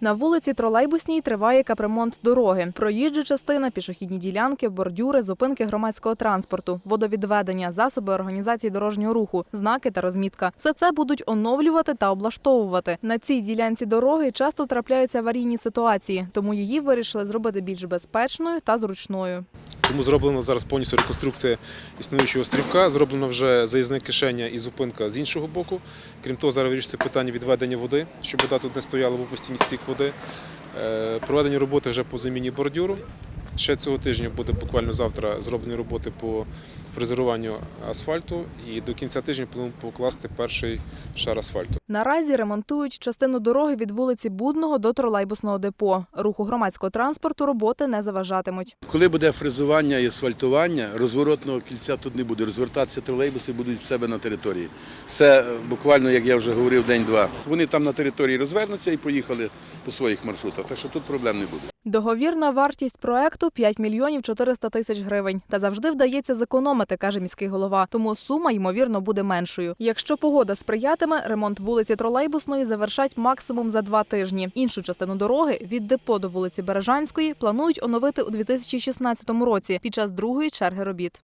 На вулиці Тролейбусній триває капремонт дороги. Проїжджа частина, пішохідні ділянки, бордюри, зупинки громадського транспорту, водовідведення, засоби організації дорожнього руху, знаки та розмітка. Все це будуть оновлювати та облаштовувати. На цій ділянці дороги часто трапляються аварійні ситуації, тому її вирішили зробити більш безпечною та зручною. Тому зроблено зараз повністю реконструкція існуючого стрівка. Зроблено вже заїзне кишення і зупинка з іншого боку. Крім того, зараз вирішується питання відведення води, щоб вода тут не стояла, бо постійний стік води. Проведення Проведені роботи вже по заміні бордюру. Ще цього тижня буде буквально завтра зроблені роботи по фрезеруванню асфальту. І до кінця тижня плануємо покласти перший шар асфальту. Наразі ремонтують частину дороги від вулиці Будного до тролейбусного депо. Руху громадського транспорту роботи не заважатимуть. Коли буде фрезування і асфальтування, розворотного кільця тут не буде. Розвертатися тролейбуси будуть в себе на території. Це е, буквально, як я вже говорив, день-два. Вони там на території розвернуться і поїхали по своїх маршрутах. Так що тут проблем не буде. Договірна вартість проекту 5 мільйонів 400 тисяч гривень. Та завжди вдається зекономити, каже міський голова. Тому сума ймовірно буде меншою. Якщо погода сприятиме, ремонт вулиці Тролейбусної завершать максимум за два тижні. Іншу частину дороги від депо до вулиці Бережанської планують оновити у 2016 році під час другої черги робіт.